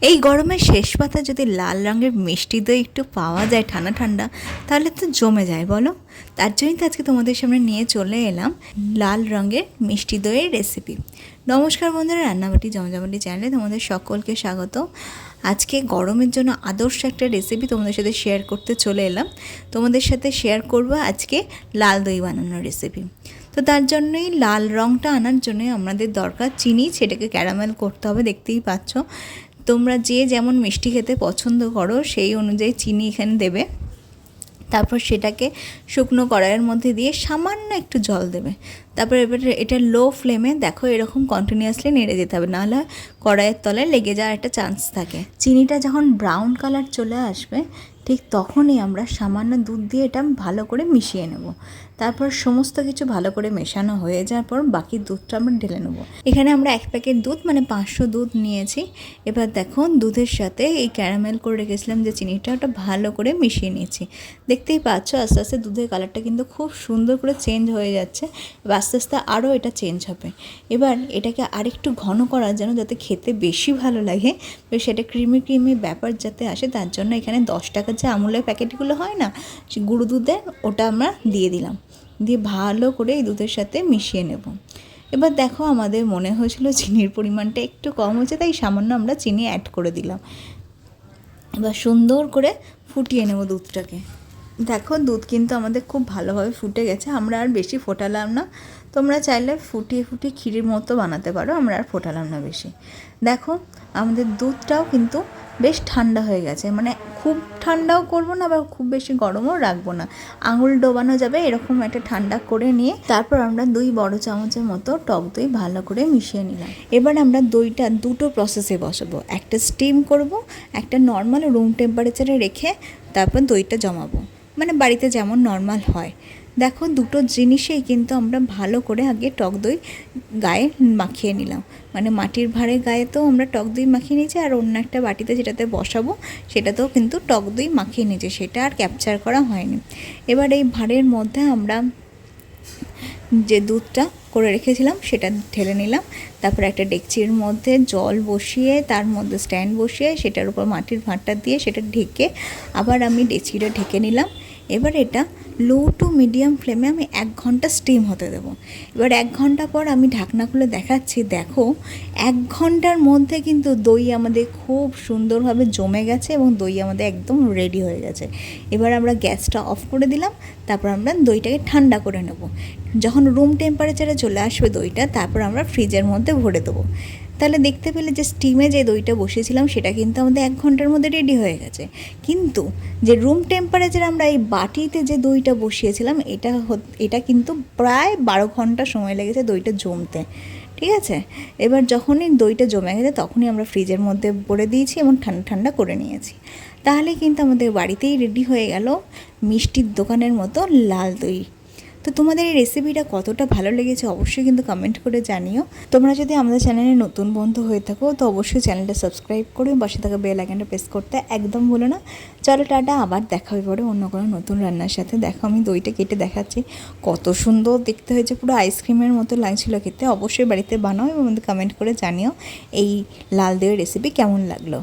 এই গরমের শেষ পাতা যদি লাল রঙের মিষ্টি দই একটু পাওয়া যায় ঠান্ডা ঠান্ডা, তাহলে তো জমে যায়, বলো? তার জন্যই তো আজকে তোমাদের সামনে নিয়ে চলে এলাম লাল রঙের মিষ্টি দইয়ের রেসিপি নমস্কার বন্ধুরা, রান্নাবাটি জমজমাটি চ্যানেলে তোমাদের সকলকে স্বাগত। আজকে গরমের জন্য আদর্শ একটা রেসিপি তোমাদের সাথে শেয়ার করতে চলে এলাম। তোমাদের সাথে শেয়ার করব আজকে লাল দই বানানোর রেসিপি তো তার জন্যই লাল রঙটা আনার জন্য আমাদের দরকার চিনি, সেটাকে ক্যারামেল করতে হবে, দেখতেই পাচ্ছ। তোমরা যে যেমন মিষ্টি খেতে পছন্দ করো, সেই অনুযায়ী চিনি এখানে দেবে। তারপর সেটাকে শুকনো কড়াইয়ের মধ্যে দিয়ে সামান্য একটু জল দেবে। তারপর এবার এটা লো ফ্লেমে দেখো এরকম কন্টিনিউয়াসলি নেড়ে যেতে হবে, নাহলে কড়াইয়ের তলায় লেগে যাওয়ার একটা চান্স থাকে। চিনিটা যখন ব্রাউন কালার চলে আসবে ঠিক তখনই আমরা সামান্য দুধ দিয়ে এটা ভালো করে মিশিয়ে নেব। তারপর সমস্ত কিছু ভালো করে মেশানো হয়ে যাওয়ার পর বাকি দুধটা আমরা ঢেলে নেব। এখানে আমরা এক প্যাকেট দুধ মানে পাঁচশো দুধ নিয়েছি। এবার দেখো দুধের সাথে এই ক্যারামেল করে রেখেছিলাম যে চিনিটা ওটা ভালো করে মিশিয়ে নিয়েছি। দেখতেই পাচ্ছ আস্তে আস্তে দুধের কালারটা কিন্তু খুব সুন্দর করে চেঞ্জ হয়ে যাচ্ছে। এবার আস্তে আস্তে আরও এটা চেঞ্জ হবে। এবার এটাকে আরেকটু ঘন করার জন্য যাতে খেতে বেশি ভালো লাগে। সেটা ক্রিমি ক্রিমি ব্যাপার যাতে আসে, তার জন্য এখানে দশ টাকার যে আমুলের প্যাকেটগুলো হয় না গুঁড়ো দুধের ওটা আমরা দিয়ে দিলাম। দিয়ে ভালো করে এই দুধের সাথে মিশিয়ে নেব। এবার দেখো আমাদের মনে হয়েছিল চিনির পরিমাণটা একটু কম হয়েছে, তাই সামান্য আমরা চিনি অ্যাড করে দিলাম। এবার সুন্দর করে ফুটিয়ে নেব দুধটাকে। দেখো, দুধ কিন্তু আমাদের খুব ভালোভাবে ফুটে গেছে, আমরা আর বেশি ফোটালাম না। তোমরা চাইলে ফুটিয়ে ফুটিয়ে ক্ষীরের মতো বানাতে পারো, আমরা আর ফোটালাম না বেশি। দেখো, আমাদের দুধটাও কিন্তু বেশ ঠান্ডা হয়ে গেছে মানে খুব ঠান্ডাও করব না বা খুব বেশি গরমও রাখব না। আঙুল ডোবানো যাবে, এরকম একটা ঠান্ডা করে নিয়ে তারপর আমরা দুই বড় চামচের মতো টক দই ভালো করে মিশিয়ে নিলাম। এবার আমরা দইটা, দুটো প্রসেসে বসাবো, একটা স্টিম করব, একটা নর্মাল রুম টেম্পারেচারে রেখে তারপর দইটা জমাবো। মানে বাড়িতে যেমন নর্মাল হয়। দেখো দুটো জিনিসেই কিন্তু আমরা ভালো করে আগে টক দই গায়ে মাখিয়ে নিলাম। মানে মাটির ভাঁড়ে গায়ে তো আমরা টক দই মাখিয়ে নিয়েছি আর অন্য একটা বাটিতে যেটাতে বসাবো সেটাতেও কিন্তু টক দই মাখিয়ে নিয়েছি, সেটা আর ক্যাপচার করা হয়নি। এবার এই ভাঁড়ের মধ্যে আমরা যে দুধটা করে রেখেছিলাম সেটা ঢেলে নিলাম। তারপর একটা ডেকচির মধ্যে জল বসিয়ে, তার মধ্যে স্ট্যান্ড বসিয়ে, সেটার উপর মাটির ভাঁড়টা দিয়ে সেটা ঢেকে আবার আমি ডেকচিটা ঢেকে নিলাম। এবার এটা লো টু মিডিয়াম ফ্লেমে আমি এক ঘণ্টা স্টিম হতে দেবো। এবার এক ঘণ্টা পর আমি ঢাকনা খুলে দেখাচ্ছি, দেখো, এক ঘণ্টার মধ্যে কিন্তু দই আমাদের খুব সুন্দরভাবে জমে গেছে এবং দই আমাদের একদম রেডি হয়ে গেছে। এবার আমরা গ্যাসটা অফ করে দিলাম, তারপর আমরা দইটাকে ঠান্ডা করে নেব। যখন রুম টেম্পারেচারে চলে আসবে দইটা, তারপর আমরা ফ্রিজের মধ্যে ভরে দেবো। তাহলে দেখতে পেলে যে স্টিমে যে দইটা বসিয়েছিলাম, সেটা কিন্তু আমাদের এক ঘণ্টার মধ্যে রেডি হয়ে গেছে। কিন্তু যে রুম টেম্পারেচার আমরা এই বাটিতে যে দইটা বসিয়েছিলাম, এটা এটা কিন্তু প্রায় বারো ঘণ্টা সময় লেগেছে দইটা জমতে। ঠিক আছে? এবার যখনই দইটা জমে গেছে, তখনই আমরা ফ্রিজের মধ্যে ভরে দিয়েছি এবং ঠান্ডা ঠান্ডা করে নিয়েছি। তাহলে কিন্তু আমাদের বাড়িতেই রেডি হয়ে গেল মিষ্টির দোকানের মতো লাল দই। তো তোমাদের এই রেসিপিটা কতটা ভালো লেগেছে অবশ্যই কিন্তু কমেন্ট করে জানিও। তোমরা যদি আমাদের চ্যানেলে নতুন বন্ধু হয়ে থাকো, তো অবশ্যই চ্যানেলটা সাবস্ক্রাইব করে পাশে থাকা বেল আইকনটা প্রেস করতে একদম ভুলো না। চলো টাটা, আবার দেখা হয়ে পড়ে অন্য কোনো নতুন রান্নার সাথে। দেখো, আমি দইটা কেটে দেখাচ্ছি। কত সুন্দর দেখতে হয়েছে, পুরো আইসক্রিমের মতো লাগছিল খেতে। অবশ্যই বাড়িতে বানাও এবং কমেন্ট করে জানিও এই লাল দইয়ের রেসিপি কেমন লাগল।